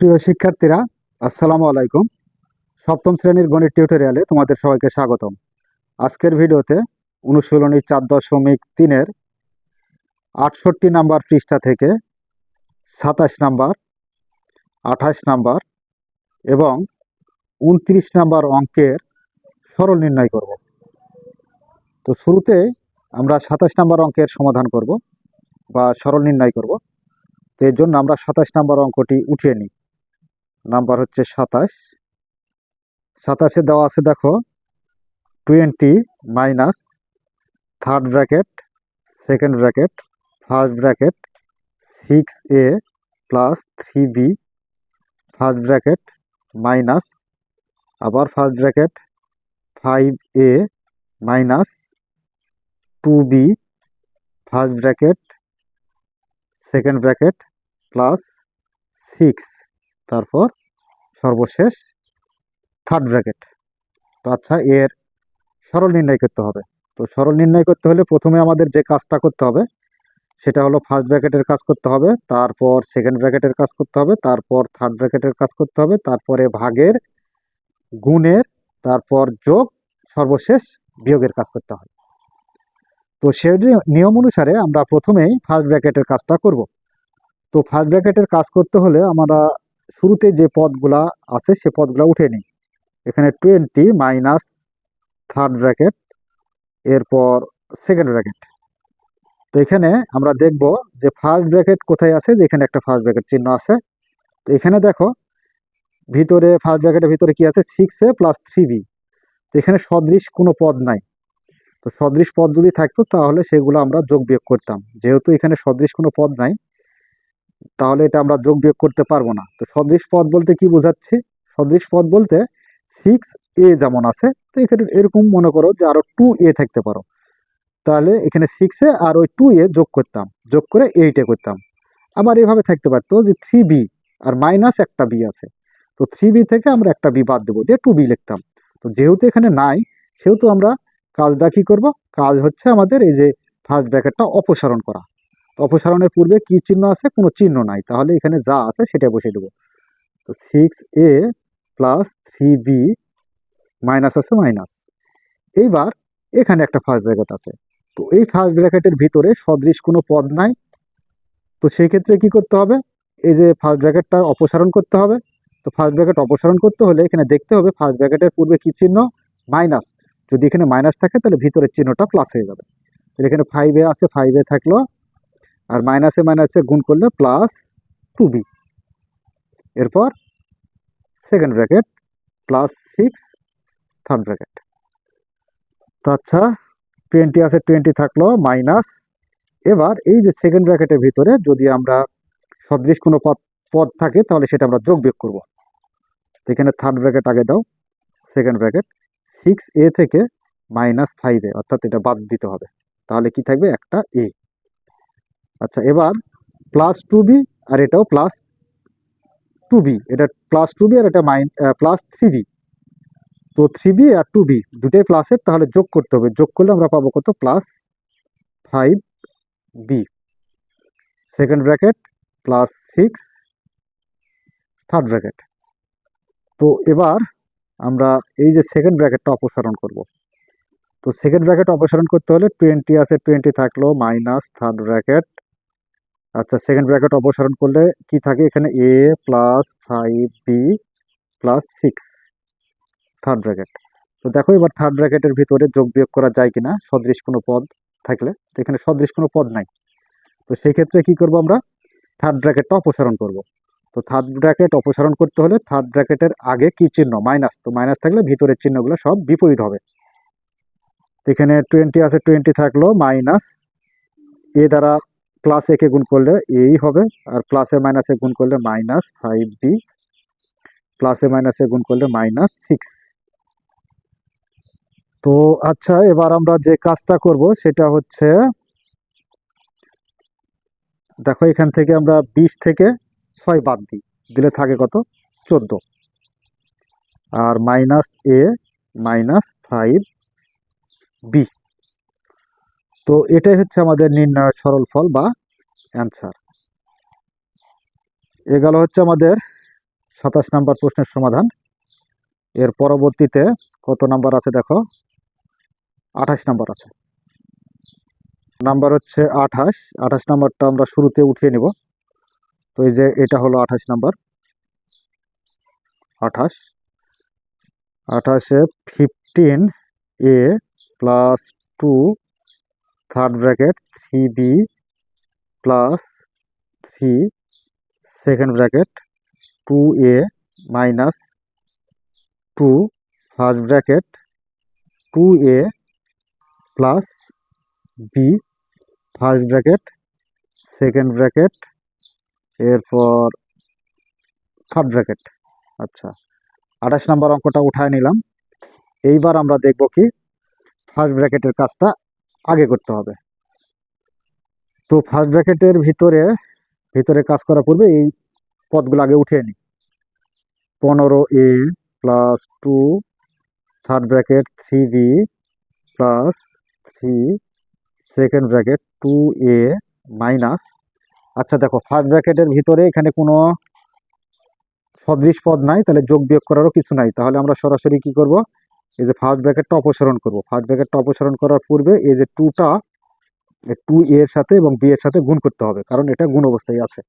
প্রিয় শিক্ষার্থীরা, আসসালামু আলাইকুম। সপ্তম শ্রেণির গণিত টিউটোরিয়ালে তোমাদের সবাইকে স্বাগতম। আজকের ভিডিওতে অনুশীলনী চার দশমিক তিনের আটষট্টি নাম্বার পৃষ্ঠা থেকে সাতাশ নাম্বার, আঠাশ নাম্বার এবং উনত্রিশ নাম্বার অঙ্কের সরল নির্ণয় করব। তো শুরুতে আমরা সাতাশ নাম্বার অঙ্কের সমাধান করব বা সরল নির্ণয় করব। তো এর জন্য আমরা সাতাশ নাম্বার অঙ্কটি উঠিয়ে নিই। নাম্বার হচ্ছে সাতাশ। সাতাশে দেওয়া আছে, দেখো twenty minus third bracket second bracket first bracket six A plus three B first bracket minus আবার first bracket five A minus two B first bracket second bracket plus six তারপর সর্বশেষ থার্ড ব্র্যাকেট তো আচ্ছা এর সরল নির্ণয় করতে হবে। তো সরল নির্ণয় করতে হলে প্রথমে আমাদের যে কাজটা করতে হবে, সেটা হলো ফার্স্ট ব্র্যাকেটের কাজ করতে হবে, তারপর সেকেন্ড ব্র্যাকেটের কাজ করতে হবে, তারপর থার্ড ব্র্যাকেটের কাজ করতে হবে, তারপরে ভাগের গুণের, তারপর যোগ, সর্বশেষ বিয়োগের কাজ করতে হবে। তো সেই নিয়ম অনুসারে আমরা প্রথমেই ফার্স্ট ব্র্যাকেটের কাজটা করব। তো ফার্স্ট ব্র্যাকেটের কাজ করতে হলে আমরা শুরুতে যে পদগুলা আছে, সে পদগুলা উঠে নিই। এখানে টোয়েন্টি মাইনাস থার্ড ব্র্যাকেট এরপর সেকেন্ড ব্র্যাকেট তো এখানে আমরা দেখব যে ফার্স্ট ব্র্যাকেট কোথায় আছে, যে এখানে একটা ফার্স্ট ব্র্যাকেট চিহ্ন আছে। তো এখানে দেখো, ভিতরে ফার্স্ট ব্র্যাকেটের ভিতরে কি আছে? Six A plus three B তো এখানে সদৃশ কোনো পদ নাই। তো সদৃশ পদ যদি থাকতো, তাহলে সেগুলো আমরা যোগ বিয়োগ করতাম। যেহেতু এখানে সদৃশ কোনো পদ নাই তাহলে এটা আমরা যোগ বিয়োগ করতে পারব না। তো সদৃশ পদ বলতে কি বোঝাচ্ছি? সদৃশ পদ বলতে সিক্স এ যেমন আছে, তো এখানে এরকম মনে করো যে আরও টু এ থাকতে পারো। তাহলে এখানে সিক্সে আর ওই টু এ যোগ করতাম, যোগ করে এইটে করতাম। আবার এভাবে থাকতে পারতো যে থ্রি বি আর মাইনাস একটা বি আছে। তো থ্রি বি থেকে আমরা একটা বি বাদ দেবো, দিয়ে টু বি লিখতাম। তো যেহেতু এখানে নাই, সেহেতু আমরা কাজটা কি করব? কাজ হচ্ছে আমাদের এই যে ফার্স্ট ব্র্যাকেটটা অপসারণ করা। অপসারণের পূর্বে কি চিহ্ন আছে? কোনো চিহ্ন নাই। তাহলে এখানে যা আছে সেটা বসিয়ে দেবো। তো six A plus three B minus আছে মাইনাস এইবার এখানে একটা ফার্স্ট ব্র্যাকেট আছে। তো এই ফার্স্ট ব্র্যাকেটের ভিতরে সদৃশ কোনো পদ নাই। তো সেই ক্ষেত্রে কি করতে হবে? এই যে ফার্স্ট ব্র্যাকেটটা অপসারণ করতে হবে। তো ফার্স্ট ব্র্যাকেট অপসারণ করতে হলে এখানে দেখতে হবে ফার্স্ট ব্র্যাকেটের পূর্বে কি চিহ্ন? মাইনাস যদি এখানে মাইনাস থাকে তাহলে ভিতরের চিহ্নটা প্লাস হয়ে যাবে। তাহলে এখানে ফাইভে আছে ফাইভে থাকল। আর মাইনাসে মাইনাসে গুণ করলে প্লাস টু বি এরপর second bracket plus six third bracket তো আচ্ছা টোয়েন্টি আছে টোয়েন্টি থাকল মাইনাস এবার এই যে সেকেন্ড ব্র্যাকেটের ভিতরে যদি আমরা সদৃশ কোনো পদ পদ থাকে, তাহলে সেটা আমরা যোগ বিয়োগ করব। এখানে থার্ড ব্র্যাকেট আগে দাও সেকেন্ড ব্র্যাকেট সিক্স এ থেকে মাইনাস ফাইভ অর্থাৎ এটা বাদ দিতে হবে। তাহলে কি থাকবে? একটা এ আচ্ছা এবার প্লাস টু বি আর এটাও প্লাস টু বি এটা প্লাস টু বি আর এটা মাইন প্লাস থ্রি বি তো থ্রি বি আর টু বি দুটাই প্লাসের তাহলে যোগ করতে হবে। যোগ করলে আমরা পাবো কত? Plus five B second bracket plus six third bracket তো এবার আমরা এই যে সেকেন্ড ব্র্যাকেটটা অপসারণ করব। তো সেকেন্ড ব্র্যাকেট অপসারণ করতে হলে টোয়েন্টি আছে টোয়েন্টি থাকল মাইনাস থার্ড ব্র্যাকেট আচ্ছা সেকেন্ড ব্র্যাকেট অপসারণ করলে কি থাকে? এখানে A plus five B plus six third bracket তো দেখো, এবার থার্ড ব্র্যাকেটের ভিতরে যোগ বিয়োগ করা যায় কিনা? সদৃশ কোনো পদ থাকলে। তো এখানে সদৃশ কোনো পদ নাই। তো সেই ক্ষেত্রে কি করব আমরা? থার্ড ব্র্যাকেটটা অপসারণ করব। তো থার্ড ব্র্যাকেট অপসারণ করতে হলে থার্ড ব্র্যাকেটের আগে কি চিহ্ন? মাইনাস তো মাইনাস থাকলে ভিতরের চিহ্নগুলো সব বিপরীত হবে। এখানে টোয়েন্টি আছে টোয়েন্টি থাকল মাইনাস এ দ্বারা প্লাস একে গুণ করলে এই হবে, আর প্লাসে মাইনাসে গুণ করলে মাইনাস ফাইভ বি প্লাসে মাইনাসে গুণ করলে মাইনাস সিক্স তো আচ্ছা এবার আমরা যে কাজটা করব সেটা হচ্ছে, দেখো এখান থেকে আমরা বিশ থেকে ছয় বাদ দিই, দিলে থাকে কত? চোদ্দ। আর minus A minus five B তো এটাই হচ্ছে আমাদের নির্ণয়ের সরল ফল বা অ্যান্সার এ গেল হচ্ছে আমাদের সাতাশ নাম্বার প্রশ্নের সমাধান। এর পরবর্তীতে কত নাম্বার আছে দেখো? আঠাশ নাম্বার আছে। নাম্বার হচ্ছে আঠাশ। আঠাশ নাম্বারটা আমরা শুরুতে উঠিয়ে নিব। তো এই যে এটা হলো আঠাশ নাম্বার। আঠাশ। আঠাশে fifteen A plus two third bracket three B plus three second bracket two A minus two first bracket two A plus B first bracket second bracket এরপর থার্ড ব্র্যাকেট আচ্ছা আঠাশ নম্বর অঙ্কটা উঠায় নিলাম। এইবার আমরা দেখব কি ফার্স্ট ব্র্যাকেটের কাজটা আগে করতে হবে। তো ফার্স্ট ব্র্যাকেটের ভিতরে ভিতরে কাজ করার পূর্বে এই পদগুলো আগে উঠিয়ে নিই। পনেরো A plus two third bracket three B plus three second bracket two A minus আচ্ছা দেখো ফার্স্ট ব্র্যাকেটের ভিতরে এখানে কোনো সদৃশ পদ নাই, তাহলে যোগ বিয়োগ করারও কিছু নাই। তাহলে আমরা সরাসরি কি করব? এই যে ফার্স্ট ব্র্যাকেটটা অপসারণ করব। ফার্স্ট ব্র্যাকেটটা অপসারণ করার পূর্বে এই যে টুটা টু এর সাথে এবং বি এর সাথে গুণ করতে হবে, কারণ এটা গুণ অবস্থায় আছে।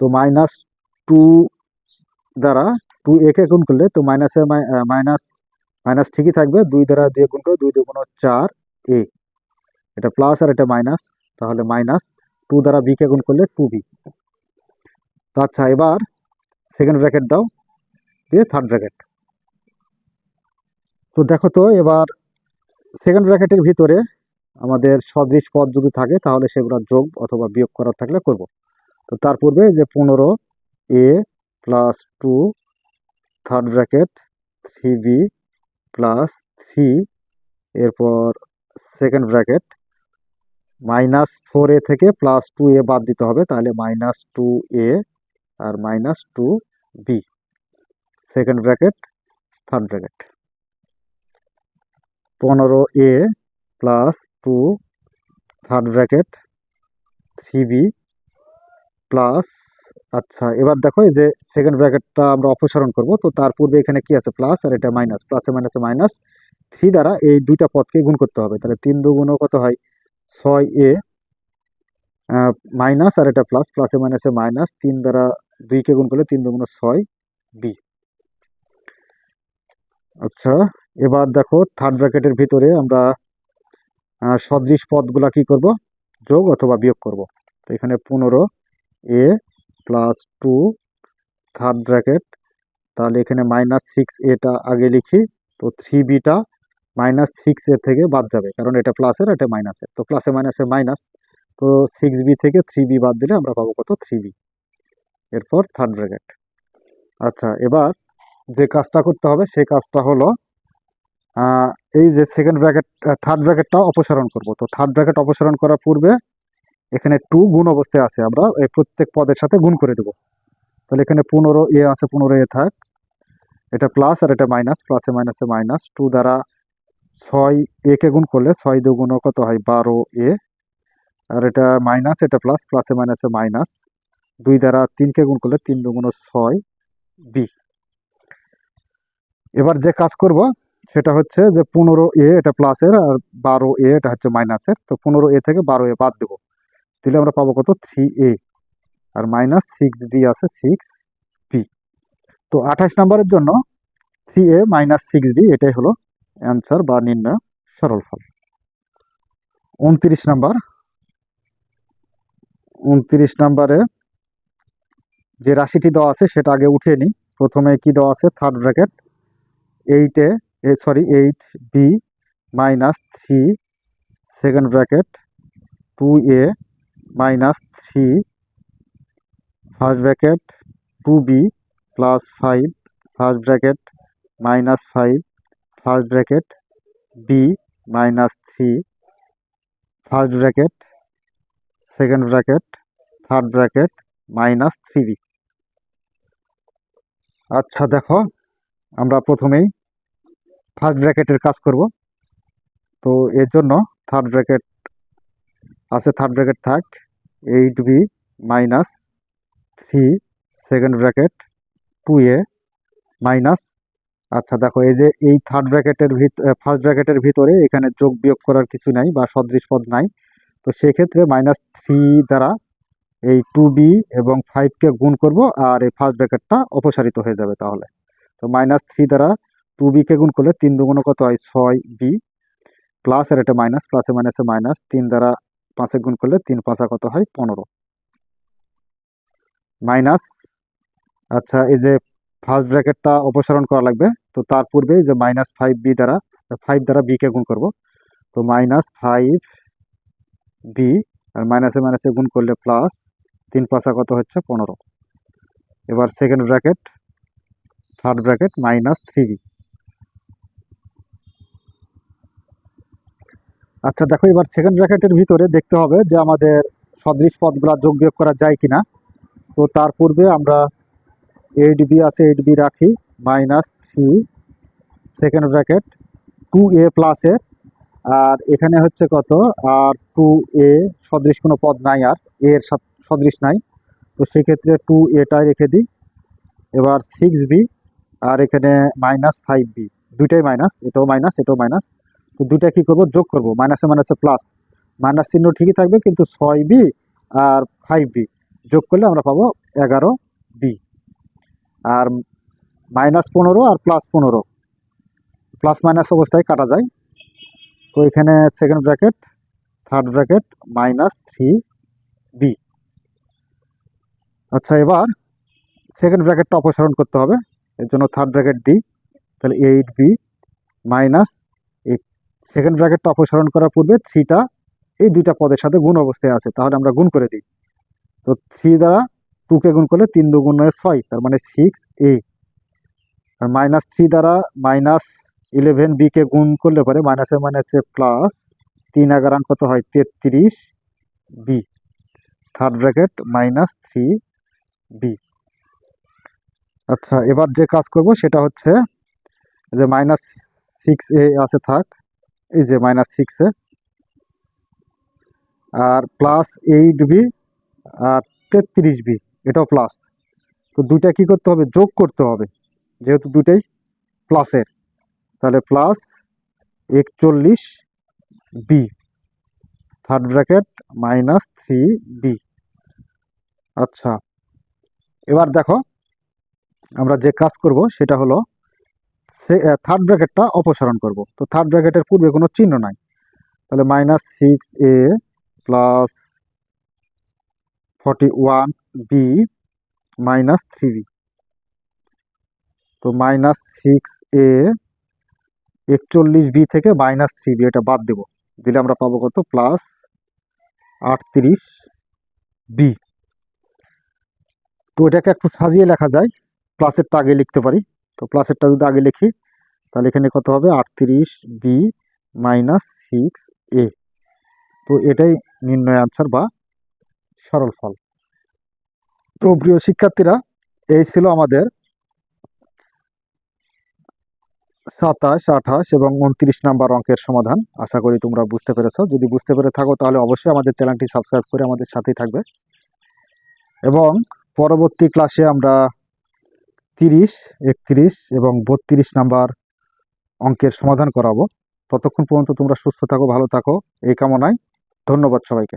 তো মাইনাস টু দ্বারা টু এ কে গুণ করলে তো মাইনাসের মাইনাস মাইনাস ঠিকই থাকবে, দুই দ্বারা দিয়ে গুণ করে দুই দুগুণ চার এ এটা প্লাস আর এটা মাইনাস তাহলে মাইনাস টু দ্বারা বি কে গুণ করলে টু বি তো আচ্ছা এবার সেকেন্ড ব্র্যাকেট দাও, দিয়ে থার্ড ব্র্যাকেট তো দেখো তো, এবার সেকেন্ড ব্র্যাকেটের ভিতরে আমাদের সদৃশ পদ যদি থাকে, তাহলে সেগুলো যোগ অথবা বিয়োগ করার থাকলে করব। তো তার পূর্বে যে পনেরো A plus two third bracket three B plus three এরপর second bracket minus four A থেকে প্লাস টু এ বাদ দিতে হবে, তাহলে মাইনাস টু এ আর minus two B second bracket third bracket পনেরো A plus two third bracket three B plus আচ্ছা এবার দেখো এই যে সেকেন্ড ব্র্যাকেটটা আমরা অপসারণ করব, তো তার পূর্বে এখানে কি আছে? প্লাস আর এটা মাইনাস প্লাসে মাইনাসে মাইনাস থ্রি দ্বারা এই দুইটা পদকে গুণ করতে হবে। তাহলে তিন দুগুণও কত হয়? ছয় এ মাইনাস আর এটা প্লাস প্লাসে মাইনাসে মাইনাস তিন দ্বারা দুইকে গুণ করলে তিন দুগুণ ছয় বি আচ্ছা এবার দেখো থার্ড ব্র্যাকেটের ভিতরে আমরা সদৃশ পদগুলা কি করব? যোগ অথবা বিয়োগ করব। তো এখানে পনেরো, A plus two third bracket তাহলে এখানে মাইনাস সিক্স এটা আগে লিখি, তো থ্রি বিটা মাইনাস সিক্স এর থেকে বাদ যাবে, কারণ এটা প্লাসের এটা মাইনাসের তো প্লাসে মাইনাসে মাইনাস তো সিক্স বি থেকে থ্রি বি বাদ দিলে আমরা পাবো কত? থ্রি বি এরপর থার্ড ব্র্যাকেট আচ্ছা এবার যে কাজটা করতে হবে সেই কাজটা হলো এই যে সেকেন্ড ব্র্যাকেট থার্ড ব্র্যাকেটটা অপসারণ করব। তো থার্ড ব্র্যাকেট অপসারণ করার পূর্বে এখানে টু গুণ অবস্থায় আছে আমরা, এই প্রত্যেক পদের সাথে গুণ করে দেব। তাহলে এখানে পনেরো এ আছে, পনেরো এ থাক। এটা প্লাস আর এটা মাইনাস প্লাসে মাইনাসে মাইনাস টু দ্বারা ছয় এ কে গুণ করলে ছয় দুগুণ কত হয়? বারো এ। আর এটা মাইনাস এটা প্লাস প্লাসে মাইনাসে মাইনাস দুই দ্বারা তিনকে গুণ করলে তিন দুগুণ ছয় বি। এবার যে কাজ করব সেটা হচ্ছে যে পনেরো এ এটা প্লাসের আর বারো এ এটা হচ্ছে মাইনাসের তো পনেরো এ থেকে বারো এ বাদ দেবো। দিলে আমরা পাবো কত? থ্রি এ আর মাইনাস সিক্স বি আছে সিক্স বি তো আঠাশ নাম্বারের জন্য three A minus six B এটাই হলো অ্যান্সার বা নির্ণয় সরল ফল। উনত্রিশ নাম্বার। উনত্রিশ নাম্বারে যে রাশিটি দেওয়া আছে সেটা আগে উঠিয়ে নিই। প্রথমে কি দেওয়া আছে? থার্ড ব্র্যাকেট এইটে sorry eight B minus three second bracket two A minus three first bracket two B plus five first bracket minus five first bracket B minus three first bracket second bracket third bracket minus three B আচ্ছা দেখো, আমরা প্রথমেই first ব্র্যাকেটের কাজ করব। তো এর জন্য থার্ড ব্র্যাকেট আছে থার্ড ব্র্যাকেট থাক। Eight B minus three second bracket two A minus আচ্ছা দেখো, এই যে এই থার্ড ব্র্যাকেটের ভিত ফার্স্ট ব্র্যাকেটের ভিতরে এখানে যোগ বিয়োগ করার কিছু নাই বা সদৃশ পদ নাই। তো সেক্ষেত্রে মাইনাস থ্রি দ্বারা এই টু বি এবং ফাইভকে গুণ করব আর এই ফার্স্ট ব্র্যাকেটটা অপসারিত হয়ে যাবে তাহলে। তো মাইনাস থ্রি দ্বারা টু বিকে গুণ করলে তিন দুগুণ কত হয়? ছয় বি প্লাস আর এটা মাইনাস প্লাসে মাইনাসে মাইনাস তিন দ্বারা পাঁচে গুণ করলে তিন পাঁচা কত হয়? পনেরো। মাইনাস আচ্ছা এই যে ফার্স্ট ব্র্যাকেটটা অপসারণ করা লাগবে, তো তার পূর্বে যে মাইনাস ফাইভ বি দ্বারা ফাইভ দ্বারা বিকে গুণ করব। তো মাইনাস ফাইভ বি আর মাইনাসে মাইনাসে গুণ করলে প্লাস তিন পাঁচা কত হচ্ছে? পনেরো। এবার second bracket third bracket minus three B আচ্ছা দেখো, এবার সেকেন্ড ব্র্যাকেটের ভিতরে দেখতে হবে যে আমাদের সদৃশ পদগুলা যোগ বিয়োগ করা যায় কিনা। তো তার পূর্বে আমরা এইট বি আছে এইট বি রাখি minus three second bracket two A প্লাসের আর এখানে হচ্ছে কত? আর টু এ সদৃশ কোনো পদ নাই আর এর সদৃশ নাই। তো সেক্ষেত্রে টু এটাই রেখে দিই। এবার সিক্স বি আর এখানে মাইনাস ফাইভ বি দুইটাই মাইনাস এটাও মাইনাস এটাও মাইনাস তো দুইটা কি করব? যোগ করব। মাইনাসে মাইনাসে প্লাস মাইনাস চিহ্ন ঠিকই থাকবে, কিন্তু ছয় বি আর ফাইভ বি যোগ করলে আমরা পাবো এগারো বি আর মাইনাস পনেরো আর প্লাস পনেরো। প্লাস মাইনাস অবস্থায় কাটা যায়। তো এখানে second bracket third bracket minus three B আচ্ছা এবার সেকেন্ড ব্র্যাকেটটা অপসারণ করতে হবে। এর জন্য থার্ড ব্র্যাকেট দিই তাহলে এইট বি মাইনাস সেকেন্ড ব্র্যাকেটটা অপসারণ করার পূর্বে থ্রিটা এই দুইটা পদের সাথে গুণ অবস্থায় আছে, তাহলে আমরা গুণ করে দিই। তো থ্রি দ্বারা টুকে গুণ করলে তিন দুগুণ হয় ছয়, তার মানে সিক্স এ আর মাইনাস থ্রি দ্বারা মাইনাস ইলেভেন বিকে গুণ করলে পরে মাইনাসে মাইনাসে প্লাস তিন এগারান কত হয় তেত্রিশ B third bracket minus three B আচ্ছা এবার যে কাজ করব সেটা হচ্ছে যে মাইনাস সিক্স এ আছে থাক এই যে মাইনাস সিক্সে আর প্লাস এইট বি আর তেত্রিশ বি এটাও প্লাস তো দুইটা কি করতে হবে? যোগ করতে হবে। যেহেতু দুইটাই প্লাসের তাহলে প্লাস একচল্লিশ B third bracket minus three B আচ্ছা এবার দেখো, আমরা যে কাজ করব সেটা হলো থার্ড ব্র্যাকেটটা অপসারণ করব। তো থার্ড ব্র্যাকেটের পূর্বে কোনো চিহ্ন নাই। তাহলে minus six A plus forty one B minus three B তো মাইনাস সিক্স এ একচল্লিশ বি থেকে মাইনাস থ্রি বি এটা বাদ দেব। দিলে আমরা পাবো কত? প্লাস আটত্রিশ বি তো এটাকে একটু সাজিয়ে লেখা যায়। প্লাসেরটা আগে লিখতে পারি। তো প্লাসেরটা যদি আগে লিখি, তাহলে এখানে কত হবে? আটত্রিশ বি মাইনাস সিক্স এ তো এটাই নির্ণয় আনসার বা সরল ফল। তো প্রিয় শিক্ষার্থীরা, এই ছিল আমাদের সাতাশ, আঠাশ এবং উনত্রিশ নাম্বার অঙ্কের সমাধান। আশা করি তোমরা বুঝতে পেরেছ। যদি বুঝতে পেরে থাকো, তাহলে অবশ্যই আমাদের চ্যানেলটি সাবস্ক্রাইব করে আমাদের সাথেই থাকবে। এবং পরবর্তী ক্লাসে আমরা তিরিশ, একত্রিশ এবং বত্রিশ নাম্বার অঙ্কের সমাধান করাবো। ততক্ষণ পর্যন্ত তোমরা সুস্থ থাকো, ভালো থাকো। এই কামনায় ধন্যবাদ সবাইকে।